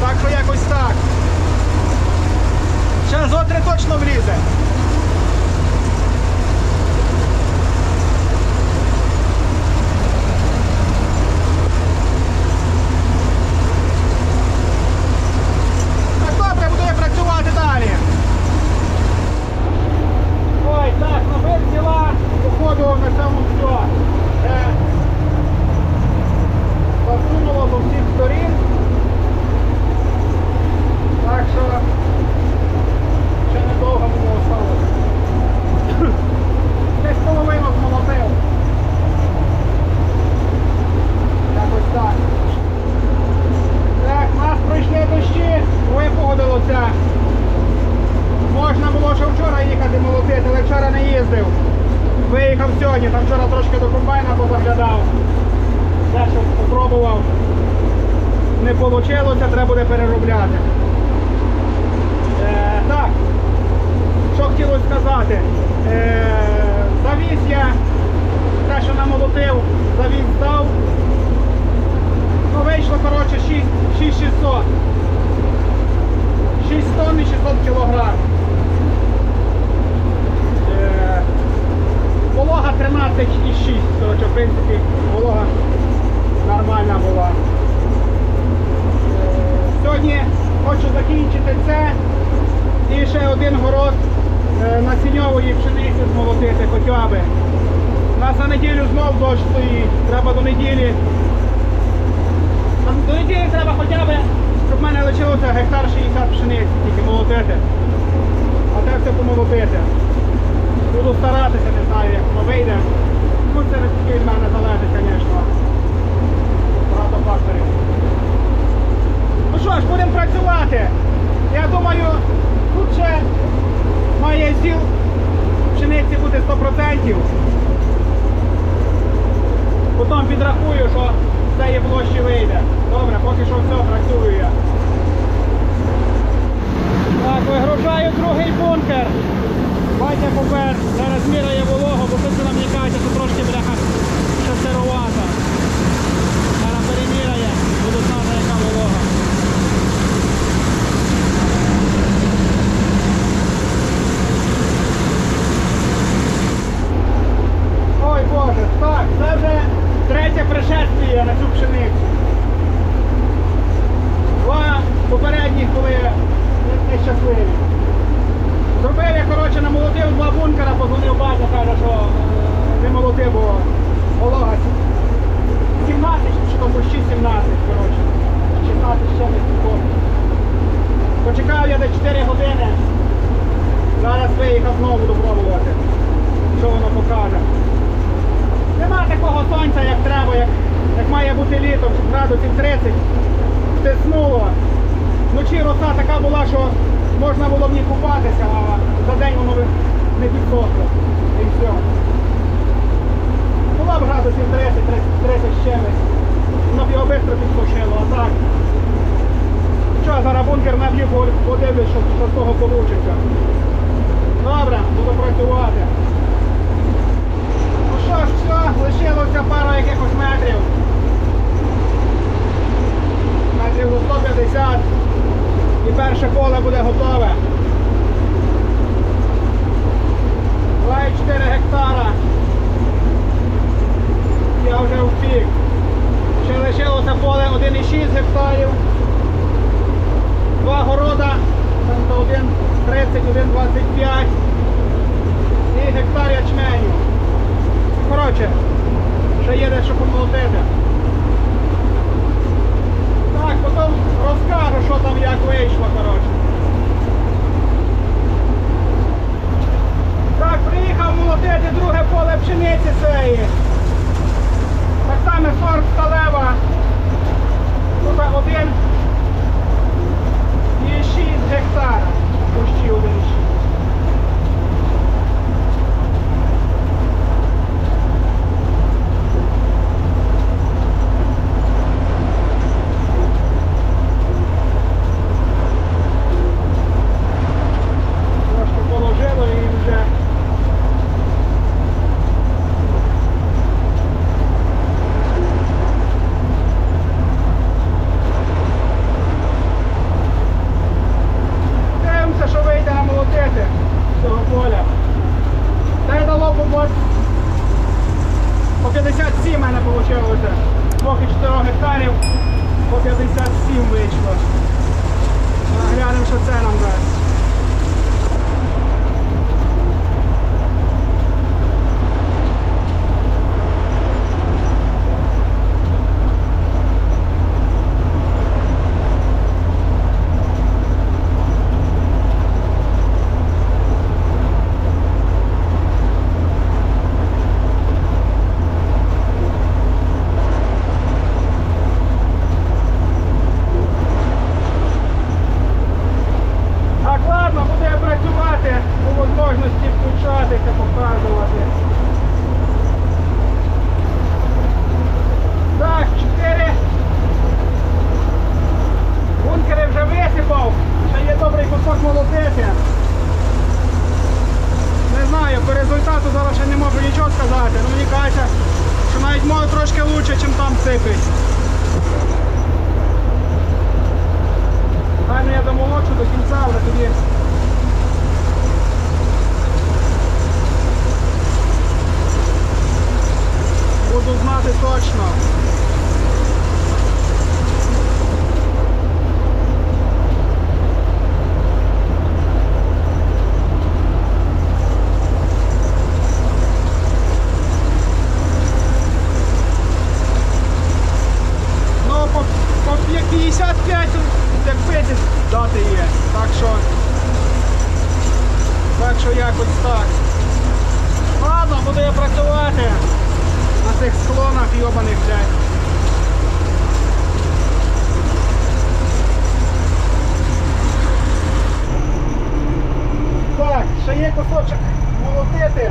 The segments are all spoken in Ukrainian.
Так що якось так. Ще зо три точно влізе. Виїхав сьогодні, там вчора трошки до комбайна позаглядав. Дещо спробував. Не вийшло, треба буде переробляти. Е, так, що хотілося сказати. Е, завіз я те, що намолотив, завіз здав. Ну, вийшло, коротше, 6 6600. 6 тонн і 600 кілограм. Е, Волога 13,6. Коротше, в принципі, волога нормальна була. Е, Сьогодні хочу закінчити це і ще один город е, насінньової пшениці змолотити хоча б. У нас на неділю знов дощ стоїть. Треба до неділі. Там До неділі треба хоча б, щоб в мене лишилося гектар 60 пшениці, тільки молотити. А те все помолотити. Буду старатися, не знаю, як воно вийде. Ну це тільки від мене залежить, звісно. Багато факторів. Ну що ж, будемо працювати. Я думаю, тут ще має зіл пшениці бути 100%. Потім підрахую, що з цієї площі вийде. Добре, поки що все, працюю я. Так, вигружаю другий бункер. Батя попер, зараз міряє вологу, бо тут нам каже, що трошки бляха ще сировата. Зараз переміряє, буду знати, яка волога. Ой Боже, так, це вже третє пришествие на цю пшеницю. Два попередніх були не- нещасливі. Зробив я, коротше, намолотив два бункера, позвонив батя, каже, що е, не молотив, бо волога 17 чи там почти 17, коротше. 16 ще не підходить. Почекав я десь 4 години. Зараз виїхав знову буду пробувати. Що воно покаже. Нема такого сонця, як треба, як, як має бути літом, градусів 30 стиснуло. Вночі роса така була, що можна було в ній купатися, а за день воно не підсохло. І все. Була б градусів 30, 30, 30 з чимось. Воно б його швидко підсушило, а так. Що, зараз бункер наб'ю, по- подивлюсь, що, що з того вийде. Добре, буду працювати. Ну що ж, все, лишилося пара якихось. Метрів до 150. Перше поле буде готове. 2,4 гектара. Я вже впік. Ще лишилося поле 1,6 гектарів. Два города, там то 1,30, 1,25 і гектар ячменю. Коротше, ще є дещо помолотити. Так, потім розкажу, що там як вийшло, коротше. Так, приїхав молотити друге поле пшениці цієї. Так само сорт сталева. Тут один і 6 гектара. Пущі один вийшло поки 4 гектарів, по 57 вийшло. Глянемо, що це нам дасть. Результату зараз ще не можу нічого сказати. але мені кажеться, що навіть може трошки краще, ніж там сипить. Хай ну я домолочу до кінця, але тоді. Буду знати точно. Ну, по, по 55 як пити дати є. Так що. Так що якось так. Ладно, буду я працювати на цих склонах йобаних блядь. Є кусочок молотити.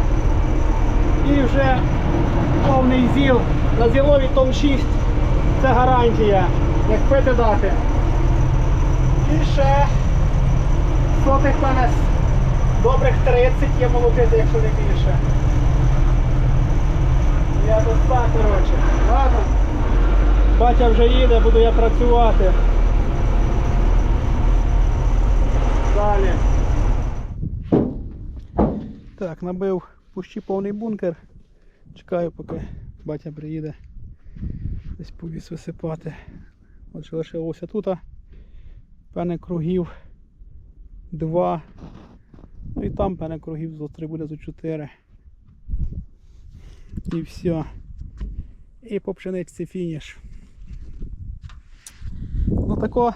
І вже повний зіл. На зілові тон 6. Це гарантія. Як пити дати. І ще сотих мене добрих 30 є молотити, якщо не більше. Я тут так, коротше. Ладно. Батя вже їде, буду я працювати. Далі. Так, набив пущі повний бункер. Чекаю, поки батя приїде. Десь повіз висипати. Отже, лишилося тут. Певне кругів два. Ну і там певне кругів зо три буде зо чотири. І все. І по пшениці фініш. Ну тако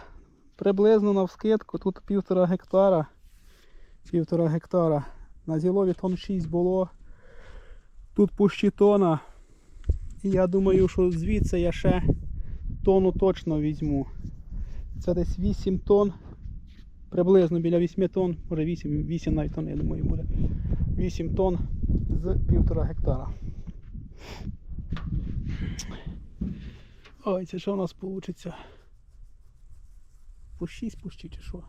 приблизно навскидку, тут півтора гектара. Півтора гектара. На зілові тон 6 було. Тут пущі тона. І я думаю, що звідси я ще тонну точно візьму. Це десь 8 тонн. Приблизно біля 8 тонн, може 8, 8 навіть тонн, я думаю, буде. 8 тонн з півтора гектара. Ой, це що у нас вийде? По 6 пущі чи що?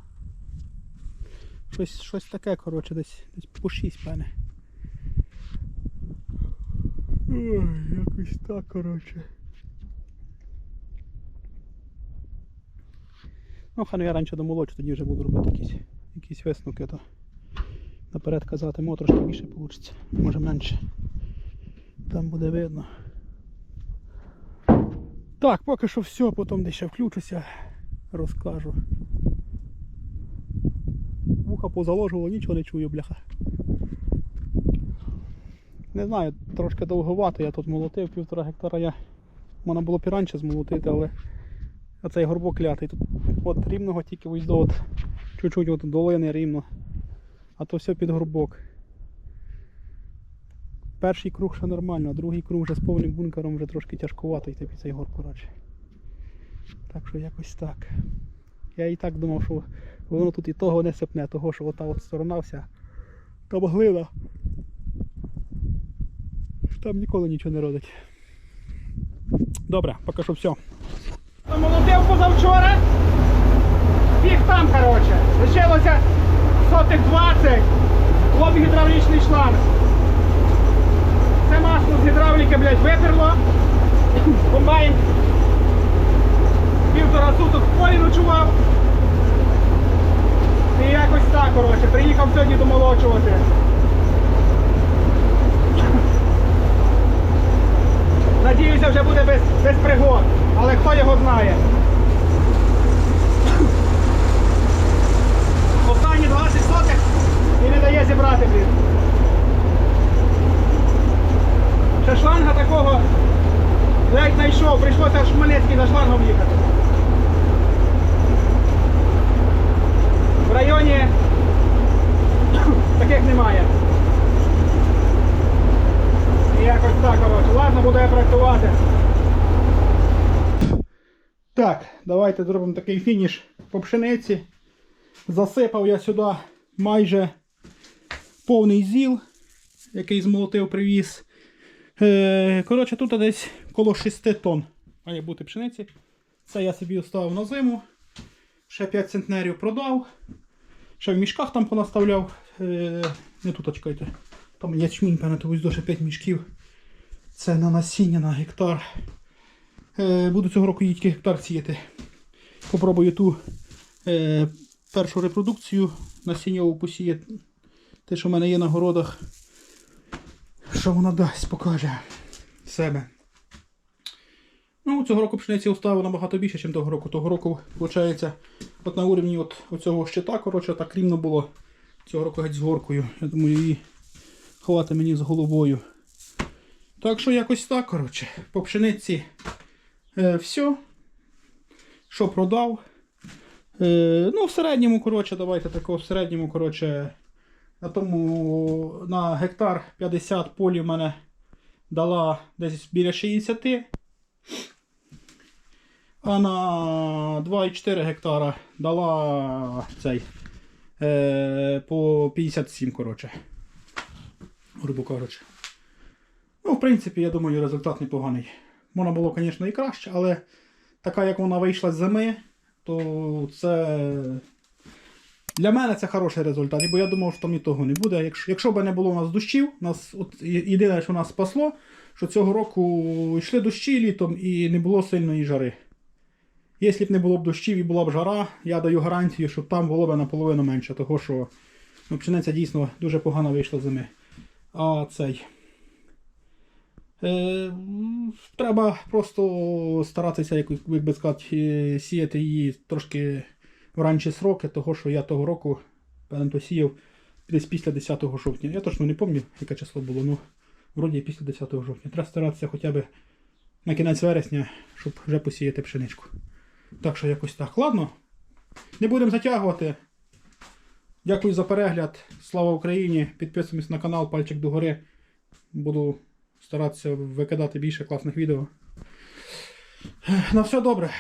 Щось, щось таке, коротше, десь, десь по 6, певне. Ой, якось так, коротше. Ну, хай ну я раніше домолочу, тоді вже буду робити якісь, якісь висновки, то наперед казати, мо трошки більше вийде, може менше. Там буде видно. Так, поки що все, потім десь ще включуся, розкажу. Вуха позаложувало, нічого не чую, бляха. Не знаю, трошки довговато я тут молотив, півтора гектара я. Можна було раніше змолотити, але оцей горбок лятий. Тут от рівного тільки ось до от, чуть-чуть от долини рівно. А то все під горбок. Перший круг ще нормально, а другий круг вже з повним бункером вже трошки тяжкувато йти під цей горб, коротше. Так що якось так. Я і так думав, що воно тут і того не сипне, того, що ота от сторона вся. Там глина. Там ніколи нічого не родить. Добре, поки що все. Молотив позавчора. Фіг там, коротше. Лишилося сотих 20. Хлоп гідравлічний шланг. Це масло з гідравліки, блядь, виперло. Комбайн півтора суток в полі ночував. І якось так, коротше, приїхав сьогодні домолочувати. Надіюся, вже буде без, без пригод, але хто його знає. Останні 20 сотих і не дає зібрати, блін. Ще шланга такого ледь знайшов, прийшлося аж в Хмельницький за шлангом їхати. В районі таких немає. Якось так, коротше. Ладно, буде я проектувати. Так, давайте зробимо такий фініш по пшениці. Засипав я сюди майже повний зіл, який змолотив привіз. Е, коротше, тут десь коло 6 тонн має бути пшениці. Це я собі оставив на зиму. Ще 5 центнерів продав. Ще в мішках там понаставляв. Е, не тут, чекайте. Там ячмінь, певно, то ось до 5 мішків. Це на насіння на гектар. Е, буду цього року її гектар сіяти. Попробую ту е, першу репродукцію насінньову посіяти. Те, що в мене є на городах. Що вона дасть, покаже себе. Ну, цього року пшениці уставив набагато більше, ніж того року. Того року, виходить, от на уровні от оцього щита, коротше, так рівно було. Цього року геть з горкою. Я думаю, її ховати мені з головою. Так що якось так, коротше. По пшениці е, все. Що продав. Е, ну, в середньому, коротше, давайте такого, в середньому, коротше, на тому на гектар 50 полі в мене дала десь біля 60. А на 2,4 гектара дала цей е, по 57, коротше. Грубо кажучи. Ну, в принципі, я думаю, результат непоганий. Можна було, звісно, і краще, але така, як вона вийшла з зими, то це. Для мене це хороший результат, бо я думав, що там і того не буде. Якщо, якщо б не було у нас дощів, нас, от, єдине, що нас спасло, що цього року йшли дощі літом і не було сильної жари. Якщо б не було б дощів і була б жара, я даю гарантію, що там було б наполовину менше, того що ну, пшениця дійсно дуже погано вийшла зими. А цей. Е, треба просто старатися, як, як би сказати, е, сіяти її трошки в ранші сроки, того що я того року певно, сіяв десь після 10 жовтня. Я точно не пам'ятаю, яке число було, ну вроді після 10 жовтня. Треба старатися хоча б на кінець вересня, щоб вже посіяти пшеничку. Так що якось так. Ладно. Не будемо затягувати. Дякую за перегляд. Слава Україні! Підписуємось на канал, пальчик догори. Буду старатися викидати більше класних відео. На все добре.